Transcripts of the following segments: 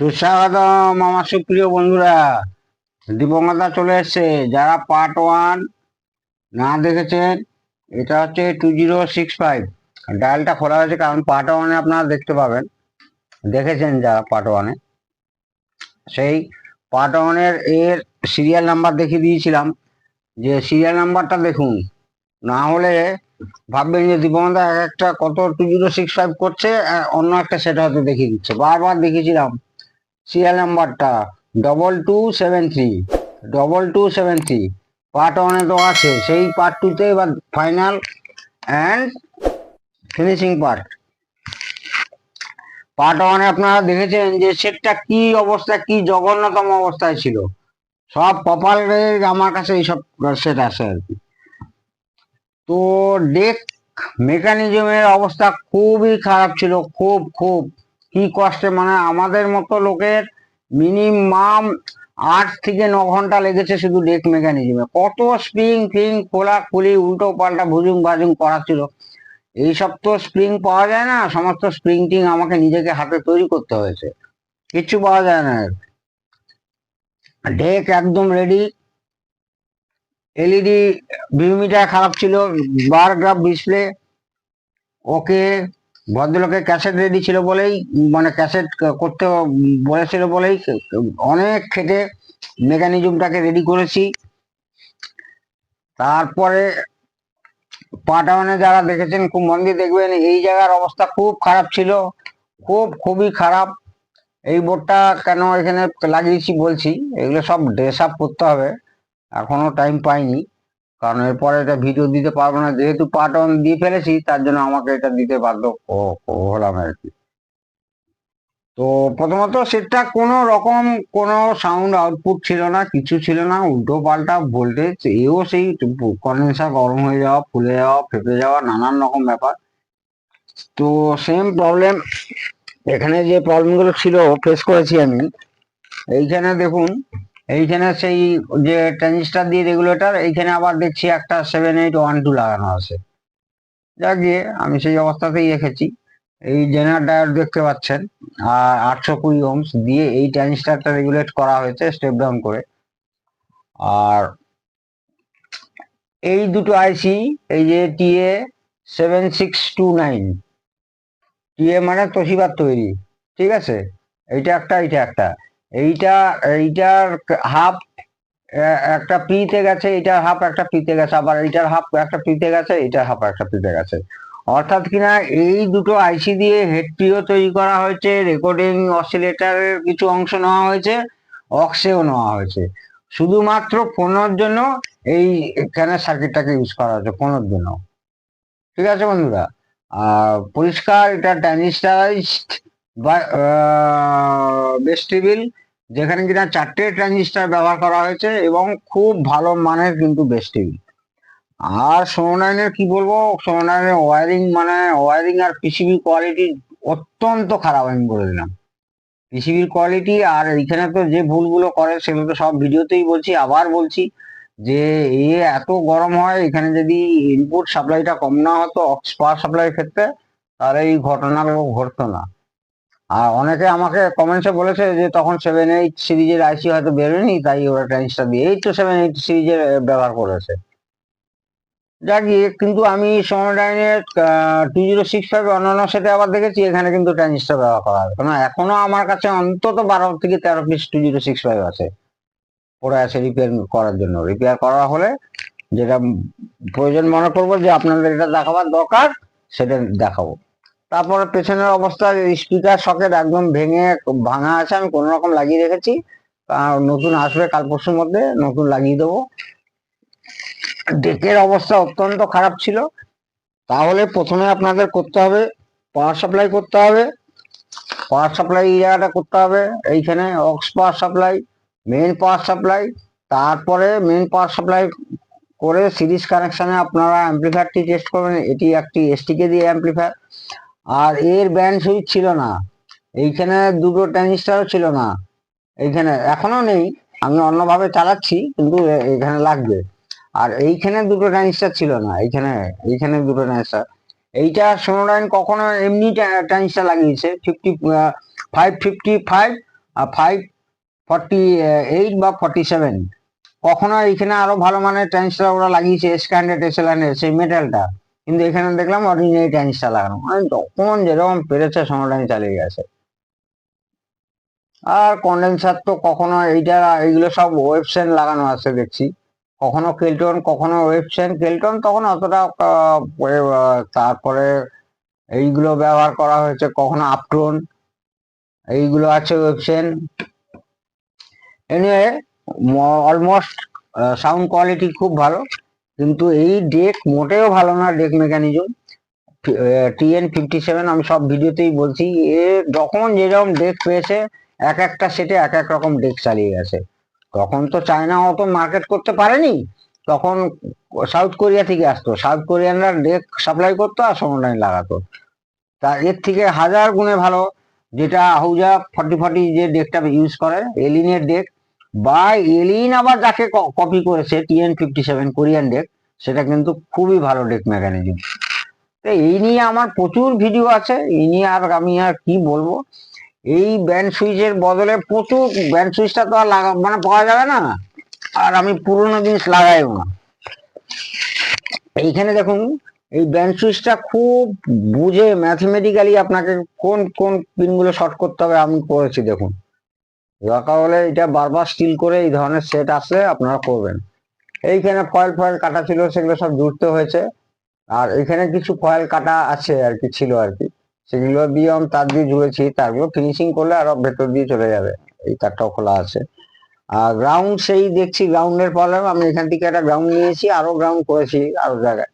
সুস্বাগতম আমার সুপ্রিয় বন্ধুরা। দিবঙ্গতা চলে এসছে। যারা পার্ট ওয়ান না দেখেছেন, এটা হচ্ছে টু জিরো সিক্স ফাইভ ডায়ালটা খোলা হয়েছে কারণ পার্ট ওয়ানে আপনারা দেখতে পাবেন। দেখেছেন যারা পার্ট ওয়ানে সেই পার্ট ওয়ানের এর সিরিয়াল নাম্বার দেখিয়ে দিয়েছিলাম। যে সিরিয়াল নাম্বারটা দেখুন। না হলে ভাববেন যে দীপঙ্গতা এক একটা কত টু জিরো সিক্স ফাইভ করছে অন্য একটা সেটা হয়তো দেখিয়ে দিচ্ছে। বারবার দেখিয়েছিলাম। সিরিয়াল নাম্বারটা double two seven three double two seven three part ওয়ানে তো আছে, সেই পার্ট টুতে এবার final and finishing part part ওয়ানে আপনারা দেখেছেন যে সেটটা কি অবস্থা, কি জঘন্যতম অবস্থায় ছিল। সব কপালে আমার কাছে এইসব সেট আছে আর কি। তো ডেক মেকানিজমের অবস্থা খুবই খারাপ ছিল, খুব খুব। কি কষ্টে মানে আমাদের মতো লোকের মিনিমাম আট থেকে ন ঘণ্টা লেগেছে শুধু ডেক মেকানিজমে কত স্প্রিং ফিং খোলা, খুলি, উল্টো, পাল্টা, ভুজুং ভাজুং করা ছিল। এইসব তো স্প্রিং পাওয়া যায় না, সমস্ত স্প্রিং টিং আমাকে নিজেকে হাতে তৈরি করতে হয়েছে। কিচ্ছু পাওয়া যায় না ডেক একদম রেডি এলইডি ভিউমিটার খারাপ ছিল বার গ্রাফ ডিসপ্লে ওকে ভদ্রলোকের ক্যাসেট রেডি ছিল বলেই মানে ক্যাসেট করতে বলেছিল বলেই অনেক খেটে মেকানিজমটাকে রেডি করেছি। তারপরে পাটাওয়ানে যারা দেখেছেন, খুব মন দিয়ে দেখবেন, এই জায়গার অবস্থা খুব খারাপ ছিল, খুব খুবই খারাপ। এই বোর্ডটা কেন এখানে লাগিয়েছি বলছি, এগুলো সব ড্রেস আপ করতে হবে, এখনও টাইম পাইনি। কারণ এরপরে এটা ভিডিও দিতে পারব না। যেহেতু পার্ট অন দিয়ে ফেলেছি, তার জন্য আমাকে এটা দিতে বাধ্য হলাম আর কি। তো প্রথমত সেটা কোনো রকম কোনো সাউন্ড আউটপুট ছিল না, কিছু ছিল না। উল্টো পাল্টা ভোল্টেজ এও সেই কন্ডেন্সার গরম হয়ে যাওয়া, ফুলে যাওয়া, ফেপে যাওয়া, নানান রকম ব্যাপার। তো সেম প্রবলেম এখানে যে প্রবলেমগুলো ছিল ফেস করেছি আমি। এইখানে দেখুন এইখানে সেই যে ট্রানজিস্টার দিয়ে রেগুলেটর এইখানে আবার দেখছি একটা সেভেন এইট ওয়ান টু লাগানো আছে। যাক গিয়ে, আমি সেই অবস্থাতেই রেখেছি। এই জেনার ডায়োড দেখতে পাচ্ছেন, আর আটশো কুড়ি ওমস দিয়ে এই ট্রানজিস্টারটা রেগুলেট করা হয়েছে স্টেপ ডাউন করে। আর এই দুটো আইসি এই যে TA seven six two nine TA মানে তোশিবার তৈরি, ঠিক আছে? এইটা একটা এইটা একটা। এইটা, এইটার হাফ একটা পিতে গেছে, এইটার হাফ একটা পিতে গেছে, আবার এইটার হাফ একটা পিতে গেছে, এইটার হাফ একটা পিতে গেছে। অর্থাৎ কিনা এই দুটো আইসি দিয়ে হেডটিও তৈরি করা হয়েছে রেকর্ডিং অসিলেটারের কিছু অংশ নেওয়া হয়েছে অক্সেও নেওয়া হয়েছে। শুধুমাত্র ফোনের জন্য এই এখানে সার্কিটটাকে ইউজ করা হয়েছে, ফোনের জন্য। ঠিক আছে বন্ধুরা? আর পরিষ্কার, এটা ট্রানজিস্টারাইজড বা বেস্টিবিল যেখানে কিনা চারটে ট্রানজিস্টার ব্যবহার করা হয়েছে এবং খুব ভালো মানের কিন্তু বেস্টিবিল আর সোনাইনের কি বলব? সোনাইনের ওয়ারিং মানে ওয়ারিং আর পিসিবি কোয়ালিটি অত্যন্ত খারাপ আমি বলে দিলাম। পিসিবির কোয়ালিটি আর এইখানে তো যে ভুলগুলো করে, সেগুলো তো সব ভিডিওতেই বলছি, আবার বলছি যে এ এত গরম হয়, এখানে যদি ইনপুট সাপ্লাইটা কম না হতো অক্স পাওয়ার সাপ্লাইয়ের ক্ষেত্রে, তাহলে এই ঘটনাগুলো ঘটতো না। আর অনেকে আমাকে কমেন্টসে বলেছে যে তখন সেভেন এইট সিরিজের আইসি হয়তো বেরোয়নি, তাই ওরা ট্রান্সটা দিয়ে, এই তো সেভেন এইট সিরিজের ব্যবহার করেছে। যাক গিয়ে, কিন্তু আমি সোনোডাইনের টু জিরো সিক্স ফাইভ অন্যান্য সেটে আবার দেখেছি, এখানে কিন্তু ট্রানজিস্টার ব্যবহার করা হয় কারণ এখনও আমার কাছে অন্তত বারো থেকে তেরো piece two zero six five আছে। পড়ে আছে রিপেয়ার করার জন্য। রিপেয়ার করা হলে যেটা প্রয়োজন মনে করব যে আপনাদের এটা দেখাবার দরকার, সেটা দেখাবো। তারপরে পেছনের অবস্থা স্পিকার সকেট একদম ভেঙে, ভাঙা আছে, আমি কোনো রকম লাগিয়ে রেখেছি। নতুন আসবে কাল পরশুর মধ্যে, নতুন লাগিয়ে দেবো। ডেকের অবস্থা অত্যন্ত খারাপ ছিল। তাহলে প্রথমে আপনাদের করতে হবে পাওয়ার সাপ্লাই করতে হবে। পাওয়ার সাপ্লাই এই জায়গাটা করতে হবে, এইখানে aux power supply main power supply তারপরে মেন পাওয়ার সাপ্লাই করে সিরিজ কানেকশানে আপনারা অ্যাম্পলিফায়ারটি টেস্ট করবেন। এটি একটি এসটিকে দিয়ে অ্যাম্পলিফায়ার আর এর ব্যান্ড সুইচ ছিল না। এইখানে দুটো ট্রানজিস্টারও ছিল না। এইখানে এখনও নেই। আমি অন্যভাবে চালাচ্ছি, কিন্তু এখানে লাগবে। আর এইখানে দুটো ট্রানজিস্টার ছিল না। এইখানে এইখানে দুটো ট্রানজিস্টার এইটা সোনোডাইন কখনো এমনি ট্রানজিস্টার লাগিয়েছে। ফিফটি ফাইভ ফিফটি ফাইভ আর ফাইভ ফর্টি এইট বা ফর্টি সেভেন কখনো এইখানে আরও ভালো মানের ট্রান্সফার ওরা লাগিয়েছে এস হান্ড্রেড সেই মেটালটা কিন্তু এখানে দেখলাম অরিজিনাল ট্রান্সফার লাগানো। মানে যখন যেরকম পেরেছে সময়টাই চালিয়ে গেছে। আর কন্ডেন্সার তো কখনো এইটা এইগুলো সব ওয়েবসেন লাগানো আছে দেখছি। কখনো কেলটন কখনো ওয়েবসেন কেলটন তখন অতটা তারপরে এইগুলো ব্যবহার করা হয়েছে। কখনো আপট্রন এইগুলো আছে ওয়েবসেন এনিওয়ে অলমোস্ট সাউন্ড কোয়ালিটি খুব ভালো। কিন্তু এই ডেক মোটেও ভালো না deck mechanism TN fifty seven আমি সব ভিডিওতেই বলছি, এ যখন যেরকম ডেক পেয়েছে, এক একটা সেটে এক এক রকম ডেক চালিয়ে গেছে। তখন তো চায়না অত মার্কেট করতে পারেনি, তখন সাউথ কোরিয়া থেকে আসতো। সাউথ কোরিয়ানরা ডেক সাপ্লাই করতো আর সমন্বয় লাগাতো। তা এর থেকে হাজার গুণে ভালো, যেটা আহুজা ফর্টি ফর্টি যে ডেকটা ইউজ করে এলিনের ডেক বা এলিন আবার যাকে কপি করেছে TN fifty seven Korean deck সেটা কিন্তু খুবই ভালো ডেক মেকানিজম তো এই নিয়ে আমার প্রচুর ভিডিও আছে, এই নিয়ে আর আমি আর কি বলব? এই ব্যান্ড সুইচের বদলে প্রচুর ব্যান্ড সুইচটা তো আর লাগা মানে পাওয়া যাবে না। আর আমি পুরোনো জিনিস লাগাইও না। এইখানে দেখুন, এই ব্যান্ড সুইচটা খুব বুঝে ম্যাথমেটিক্যালি আপনাকে কোন কোন পিনগুলো শর্ট করতে হবে আমি করেছি দেখুন। দরকার হলে এটা বারবার স্টিল করে এই ধরনের সেট আসলে আপনারা করবেন। এইখানে ফয়েল ফয়েল কাটা ছিল, সেগুলো সব জুড়তে হয়েছে। আর এখানে কিছু ফয়েল কাটা আছে আর কি, ছিল আর কি। সেগুলো দিয়ে আমি তার দিয়ে জুড়েছি, তারগুলো ফিনিশিং করলে আরও ভেতর দিয়ে চলে যাবে। এই তারটাও খোলা আছে। আর গ্রাউন্ড সেই দেখছি গ্রাউন্ডের প্রবলেম আমি এখান থেকে একটা গ্রাউন্ড নিয়েছি, আরও গ্রাউন্ড করেছি আরও জায়গায়।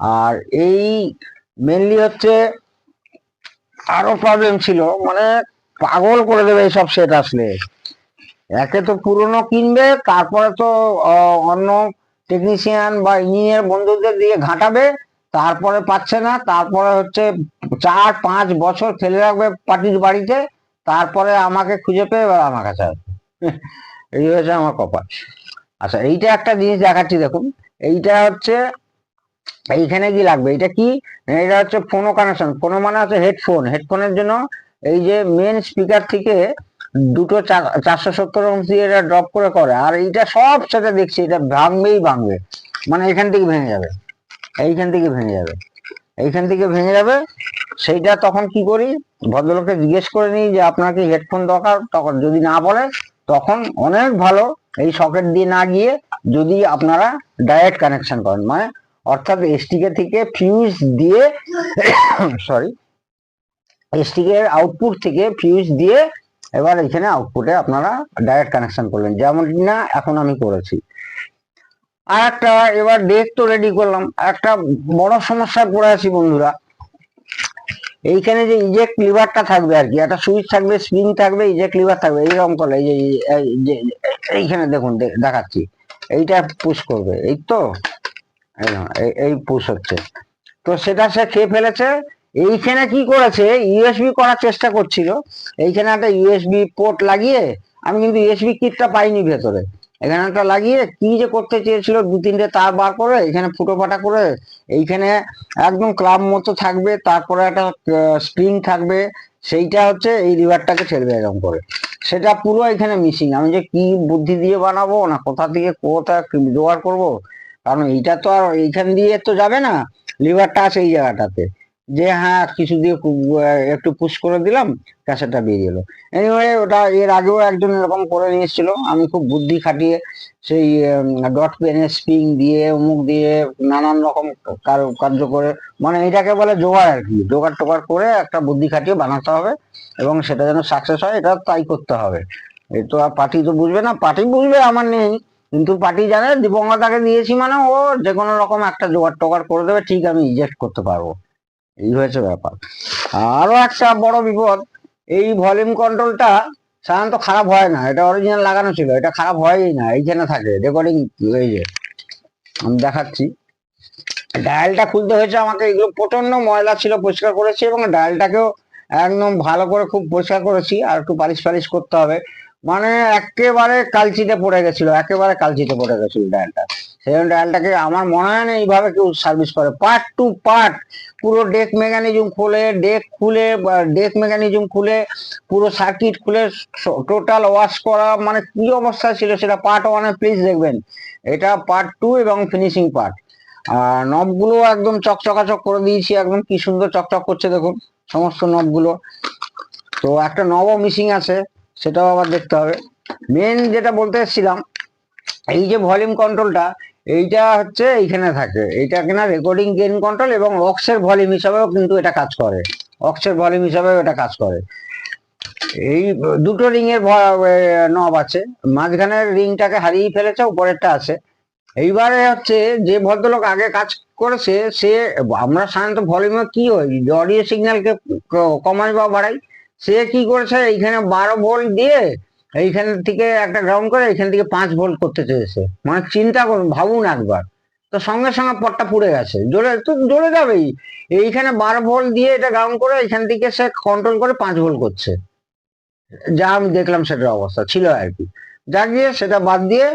আর এই মেনলি হচ্ছে আরও প্রবলেম ছিল মানে পাগল করে দেবে এইসব সেট আসলে। একে তো পুরনো কিনবে, তারপরে তো অন্য টেকনিশিয়ান বা ইঞ্জিনিয়ার বন্ধুদের দিয়ে ঘাটাবে, তারপরে পাচ্ছে না, তারপরে হচ্ছে চার পাঁচ বছর ফেলে রাখবে পার্টির বাড়িতে, তারপরে আমাকে খুঁজে পেয়ে এবার আমার কাছে এই হয়েছে আমার কপাল। আচ্ছা এইটা একটা জিনিস দেখাচ্ছি, দেখুন। এইটা হচ্ছে, এইখানে কি লাগবে? এটা কি? এটা হচ্ছে ফোনো কানেকশন ফোনো মানে হচ্ছে হেডফোন হেডফোনের জন্য এই যে মেন স্পিকার থেকে দুটো চারশো সত্তর অংশ এটা ড্রপ করে করে, আর এইটা সব সেটা দেখছি, এটা ভাঙবেই ভাঙবে। মানে এখান থেকে ভেঙে যাবে। এইখান থেকে ভেঙে যাবে। এইখান থেকে ভেঙে যাবে। সেইটা তখন কি করি, ভদ্রলোককে জিজ্ঞেস করে নিই যে, আপনার কি হেডফোন দরকার? তখন যদি না বলে, তখন অনেক ভালো, এই সকেট দিয়ে না গিয়ে যদি আপনারা ডাইরেক্ট কানেকশন করেন। মানে অর্থাৎ এসটিকে থেকে ফিউজ দিয়ে সরি এসটিকে আউটপুট থেকে ফিউজ দিয়ে এবার এখানে আউটপুটে আপনারা ডাইরেক্ট কানেকশন করলেন। যেমন না, এখন আমি করেছি। আর একটা এবার ডেক তো রেডি করলাম। একটা বড় সমস্যায় পড়ে আছি বন্ধুরা। এইখানে যে ইজেক্ট লিভারটা থাকবে আর কি, একটা সুইচ থাকবে স্প্রিং থাকবে ইজেক্ট লিভার থাকবে, এইরকম করে এই যে, এই যে- এইখানে দেখুন দেখাচ্ছি। এইটা পুশ করবে, এই তো? এই পুশ হচ্ছে। তো সেটা সে খেয়ে ফেলেছে এইখানে কি করেছে? ইউএসবি করার চেষ্টা করছিল। এইখানে একটা ইউএসবি পোর্ট লাগিয়ে আমি কিন্তু ইউএসবি কিটটা পাইনি ভেতরে। এখানে একটা লাগিয়ে কি যে করতে চেয়েছিল দু, তিনটে তার বার করে এখানে ফুটো ফাটা করে এইখানে একদম ক্লাব মতো থাকবে, তারপরে একটা স্প্রিং থাকবে, সেইটা হচ্ছে এই লিভারটাকে ছেড়বে এরকম করে। সেটা পুরো এখানে মিসিং আমি যে কি বুদ্ধি দিয়ে বানাবো না কোথা থেকে কোথা জোগাড় করব? কারণ এইটা তো আর এইখান দিয়ে তো যাবে না। লিভারটা আছে এই জায়গাটাতে। যে হ্যাঁ কিছু দিয়ে একটু পুশ করে দিলাম ক্যাসেটটা বেরিয়ে এলো। এনিওয়ে ওটা এর আগেও একজন এরকম করে নিয়ে এসেছিল। আমি খুব বুদ্ধি খাটিয়ে সেই ডট পেনের স্প্রিং দিয়ে, অমুক দিয়ে, নানান রকম কার- কার্য করে মানে এটাকে বলে জোগাড় আর কি। জোগাড় টোগাড় করে একটা বুদ্ধি খাটিয়ে বানাতে হবে এবং সেটা যেন সাকসেস হয়, এটা তাই করতে হবে। এই তো আর পার্টি তো বুঝবে না, পার্টি বুঝবে আমার নেই, কিন্তু পার্টি জানে দীপঙ্কতাকে দিয়েছি মানে ও যে কোনো রকম একটা জোগাড় টোগাড় করে দেবে, ঠিক আমি ইজেক্ট করতে পারব। এই হয়েছে ব্যাপার। আরও একটা বড় বিপদ, এই ভলিউম কন্ট্রোলটা সাধারণত খারাপ হয় না, এটা অরিজিনাল লাগানো ছিল, এটা খারাপ হয়ই না এইখানে থাকে রেকর্ডিং এই যে, আমি দেখাচ্ছি। ডায়ালটা খুলতে হয়েছে আমাকে, এগুলো প্রচণ্ড ময়লা ছিল, পরিষ্কার করেছি এবং ডায়ালটাকেও একদম ভালো করে খুব পরিষ্কার করেছি, আর একটু পালিশ পালিশ করতে হবে। মানে একেবারে কালচিতে পড়ে গেছিল, একেবারে কালচিতে পড়ে গেছিল ডায়ালটা সেই জন্য ডায়ালটাকে আমার মনে হয় না এইভাবে কেউ সার্ভিস করে পার্ট টু পার্ট পুরো ডেক মেকানিজম খুলে ডেক খুলে ডেক মেকানিজম খুলে, পুরো সার্কিট খুলে টোটাল ওয়াশ করা মানে কি অবস্থা ছিল সেটা পার্ট ওয়ানে প্লিজ দেখবেন। এটা পার্ট টু এবং ফিনিশিং পার্ট আর নবগুলো একদম চকচকাচক করে দিয়েছি, একদম কি সুন্দর চকচক করছে দেখুন, সমস্ত নবগুলো তো একটা নবও মিসিং আছে, সেটাও আবার দেখতে হবে। মেন যেটা বলতে এসেছিলাম, এই যে ভলিউম কন্ট্রোলটা এইটা হচ্ছে এইখানে থাকে। এইটা কিনা রেকর্ডিং গেইন কন্ট্রোল এবং অক্সের ভলিউম হিসাবেও কিন্তু এটা কাজ করে। অক্সের ভলিউম হিসাবেও এটা কাজ করে। এই দুটো রিং এর নব আছে। মাঝখানের রিংটাকে হারিয়ে ফেলেছে, উপরেরটা আছে। এইবারে হচ্ছে যে ভদ্রলোক আগে কাজ করেছে, সে আমরা সাধারণত ভলিউমে কি হয় অডিও সিগন্যালকে কমাই বা বাড়াই, সে কি করেছে, এইখানে বারো ভোল্ট দিয়ে এইখান থেকে একটা গ্রাউন্ড করে এইখান থেকে পাঁচ ভোল্ট করতে চেয়েছে। মানে চিন্তা করুন, ভাবুন একবার। তো সঙ্গে সঙ্গে পটটা পুড়ে গেছে। জোরে, তো জোরে যাবেই। এইখানে বারো ভোল্ট দিয়ে এটা গ্রাউন্ড করে এইখান থেকে সে কন্ট্রোল করে পাঁচ ভোল্ট করছে। যা আমি দেখলাম সেটার অবস্থা, ছিল আর কি। যা গিয়ে সেটা বাদ দিয়ে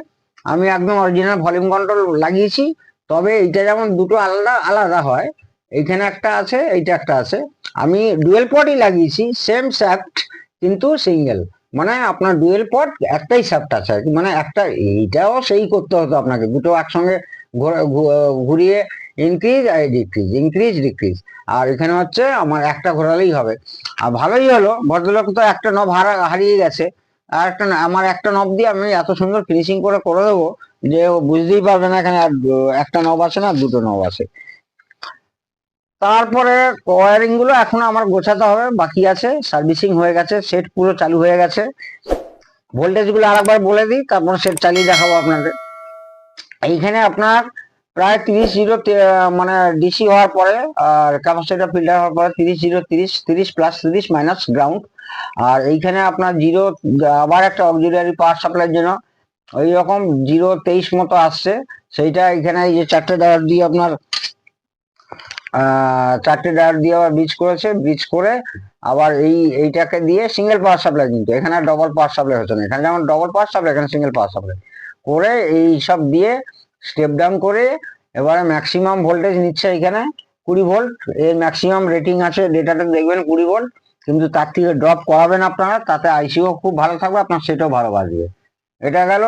আমি একদম অরিজিনাল ভলিউম কন্ট্রোল লাগিয়েছি। তবে এইটা যেমন দুটো আলাদা আলাদা হয়, এইখানে একটা আছে, এইটা একটা আছে। আমি ডুয়েল পটই লাগিয়েছি সেম শ্যাফট কিন্তু সিঙ্গেল মানে আপনার ডুয়েল পট একটাই শ্যাফট আছে আর কি। মানে একটা এইটাও সেই করতে হতো আপনাকে। দুটো একসঙ্গে ঘুরিয়ে ইনক্রিজ আর ডিক্রিজ ইনক্রিজ ডিক্রিজ আর এখানে হচ্ছে আমার একটা ঘোরালেই হবে। আর ভালোই হলো, ভদ্রলোক তো একটা নব হারা, হারিয়ে গেছে। আর একটা আমার একটা নব দিয়ে আমি এত সুন্দর ফিনিশিং করে করে দেবো যে বুঝতেই পারবে না এখানে আর একটা নব আছে না, দুটো নব আছে। তারপরে ওয়ারিংগুলো এখনও আমার গোছাতে হবে, বাকি আছে সার্ভিসিং হয়ে গেছে সেট পুরো চালু হয়ে গেছে। ভোল্টেজগুলো আরেকবার বলে দিই, তারপর সেট চালিয়ে দেখাবো আপনাদের। এইখানে আপনার প্রায় তিরিশ জিরো মানে ডিসি হওয়ার পরে, আর ক্যাপাসিটার ফিল্টার হওয়ার পরে তিরিশ জিরো তিরিশ তিরিশ প্লাস তিরিশ মাইনাস গ্রাউন্ড আর এইখানে আপনার জিরো, আবার একটা অক্সিলিয়ারি পাওয়ার সাপ্লাইয়ের জন্য। ওই রকম জিরো তেইশ মতো আসছে। সেইটা এখানে এই যে চারটে ডায়ার দিয়ে আপনার চারটে ডায়ার দিয়ে আবার ব্রিজ করেছে ব্রিজ করে আবার এই, এইটাকে দিয়ে সিঙ্গেল পাওয়ার সাপ্লাই কিন্তু। এখানে ডবল পাওয়ার সাপ্লাই হচ্ছে না। এখানে যেমন ডবল পাওয়ার সাপ্লাই এখানে সিঙ্গেল পাওয়ার সাপ্লাই করে এই সব দিয়ে স্টেপ ডাউন করে এবারে ম্যাক্সিমাম ভোল্টেজ নিচ্ছে এখানে কুড়ি ভোল্ট এর ম্যাক্সিমাম রেটিং আছে ডেটাটা দেখবেন কুড়ি ভোল্ট কিন্তু তার থেকে ড্রপ করাবেন আপনারা, তাতে আইসিও খুব ভালো থাকবে, আপনার সেটাও ভালো বাজবে এটা গেল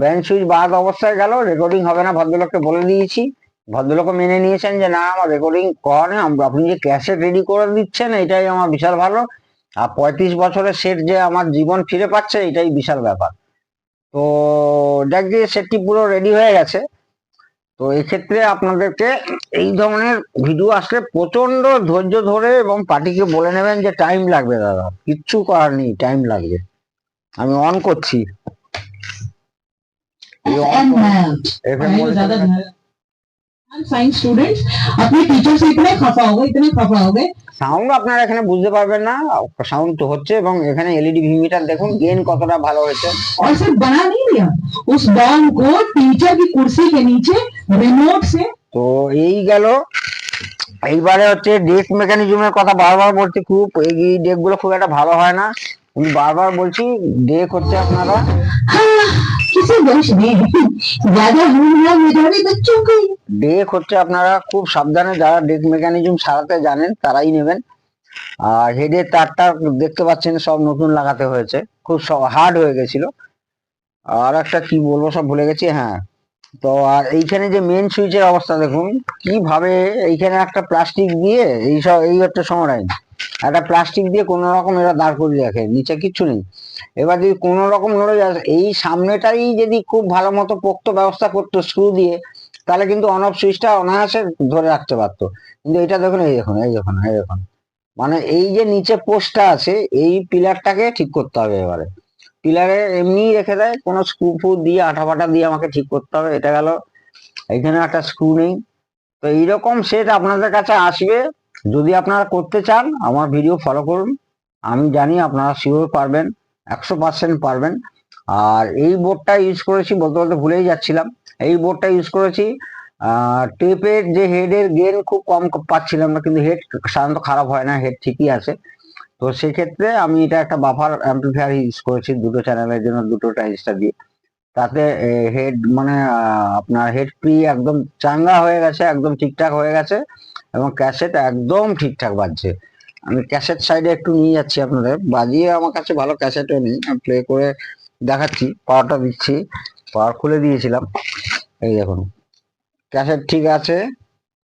ব্যান্ড সুইচ বাদ অবস্থায় গেল রেকর্ডিং হবে না, ভদ্রলোককে বলে দিয়েছি। ভদ্রলোকও মেনে নিয়েছেন যে না আমার রেকর্ডিং করেন আপনি যে ক্যাসেট রেডি করে দিচ্ছেন এটাই আমার বিশাল ভালো। আর পঁয়ত্রিশ বছরের সেট যে আমার জীবন ফিরে পাচ্ছে এটাই বিশাল ব্যাপার। তো যাক দিয়ে সেটটি পুরো রেডি হয়ে গেছে। তো এক্ষেত্রে আপনাদেরকে এই ধরনের ভিডিও আসলে প্রচণ্ড ধৈর্য ধরে এবং পার্টিকে বলে নেবেন যে টাইম লাগবে দাদা। কিচ্ছু করার নেই টাইম লাগবে। আমি অন করছি। ये on and करो। melt. FM पढ़ाई को बोल ज्यादा के- ध्यान साइंस स्टूडेंट्स अपने टीचर से इतने खफा हो गए इतने खफा हो गए সাউন্ড আপনারা এখানে বুঝতে পারবেন না সাউন্ড তো হচ্ছে এবং এখানে এলইডি ভিমিটার দেখুন গেন কতটা ভালো হয়েছে और सिर्फ बना नहीं दिया उस बॉल को टीचर की कुर्सी के नीचे रिमोट से তো এই গেল এইবারে হচ্ছে ডেক মেকানিজমের কথা বারবার বলছি খুব এই ডেক গুলো খুব একটা ভালো হয় না আমি বারবার বলছি ডেক হচ্ছে আপনারা কিসের দোষ নেই দাদা হুমলাম মেটাবে তো চোখে ডেক হচ্ছে আপনারা খুব সাবধানে যারা ডেক মেকানিজম সারাতে জানেন, তারাই নেবেন। আর হেডের তারটা দেখতে পাচ্ছেন, সব নতুন লাগাতে হয়েছে। খুব হার্ড হয়ে গেছিল। আর একটা কি বলব, সব ভুলে গেছি হ্যাঁ। তো আর এইখানে যে মেন সুইচের অবস্থা দেখুন, কীভাবে এইখানে একটা প্লাস্টিক দিয়ে এইসব এই একটা সমরাইন। একটা প্লাস্টিক দিয়ে কোনো রকম এরা দাঁড় করিয়ে রাখে, নিচে কিচ্ছু নেই। এবার যদি কোনো রকম নড়ে যায় এই সামনেটাই যদি খুব ভালো মতো পোক্ত ব্যবস্থা করতো স্ক্রু দিয়ে, তাহলে কিন্তু অন সুইচটা অনায়াসে ধরে রাখতে পারতো। কিন্তু এটা দেখুন, এই দেখুন এই দেখুন এই দেখুন। মানে এই যে নিচে পোস্টটা আছে, এই পিলারটাকে ঠিক করতে হবে এবারে। পিলারে এমনি রেখে দেয়, কোনো স্ক্রু ফু দিয়ে, আঠা ফাটা দিয়ে আমাকে ঠিক করতে হবে, এটা গেল। এখানে একটা স্ক্রু নেই। তো এইরকম সেট আপনাদের কাছে আসবে যদি আপনারা করতে চান, আমার ভিডিও ফলো করুন। আমি জানি আপনারা শিওর পারবেন, একশো পার্সেন্ট পারবেন। আর এই বোর্ডটা ইউজ করেছি বলতে বলতে ভুলেই যাচ্ছিলাম। এই বোর্ডটা ইউজ করেছি টেপের যে হেডের গেন খুব কম পাচ্ছিলাম না, কিন্তু হেড সাধারণত খারাপ হয় না হেড ঠিকই আছে। তো সেক্ষেত্রে আমি এটা একটা বাফার অ্যাম্পলিফায়ার ইউজ করেছি দুটো চ্যানেলের জন্য, দুটো ট্রানজিস্টার দিয়ে। তাতে হেড মানে আপনার হেড ফ্রি একদম চাঙ্গা হয়ে গেছে, একদম ঠিকঠাক হয়ে গেছে। এবং ক্যাসেট একদম ঠিকঠাক বাজছে। আমি ক্যাসেট সাইডে একটু নিয়ে যাচ্ছি আপনাদের। বাজিয়ে আমার কাছে ভালো ক্যাসেটও নেই। আমি প্লে করে দেখাচ্ছি পাওয়ারটা দিচ্ছি। পাওয়ার খুলে দিয়েছিলাম। এই দেখুন। ক্যাসেট ঠিক আছে।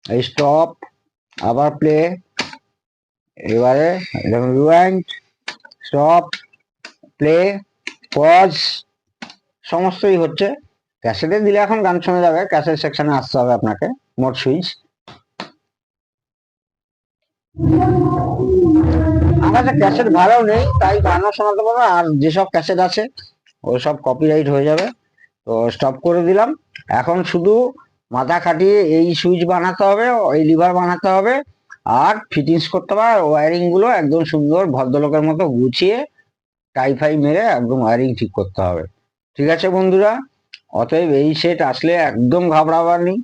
এই স্টপ আবার প্লে এবারে দেখুন রিওয়াইন্ড স্টপ প্লে পজ সমস্তই হচ্ছে। ক্যাসেটে দিলে এখন গান শোনা যাবে। ক্যাসেট সেকশানে আসতে হবে আপনাকে। মোট সুইচ আমার কাছে ক্যাসেট ভালো নেই, তাই গানও শোনাতে পারব আর যেসব ক্যাসেট আছে ওই ওসব কপিরাইট হয়ে যাবে। তো স্টপ করে দিলাম। এখন শুধু মাথা খাটিয়ে এই সুইচ বানাতে হবে, এই লিভার বানাতে হবে, আর ফিটিংস করতে হবে, আর ওয়ারিংগুলো একদম সুন্দর ভদ্রলোকের মতো গুছিয়ে টাইফাই মেরে একদম ওয়ারিং ঠিক করতে হবে। ঠিক আছে বন্ধুরা? অতএব এই সেট আসলে একদম ঘাবড়াবার নেই।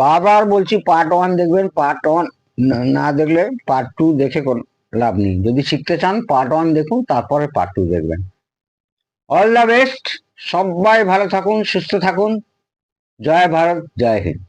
বারবার বলছি পার্ট ওয়ান দেখবেন পার্ট ওয়ান না দেখলে পার্ট টু দেখে কোন লাভ নেই। যদি শিখতে চান পার্ট ওয়ান দেখুন, তারপরে পার্ট টু দেখবেন। অল দ্য বেস্ট সবাই ভালো থাকুন, সুস্থ থাকুন। জয় ভারত, জয় হিন্দ।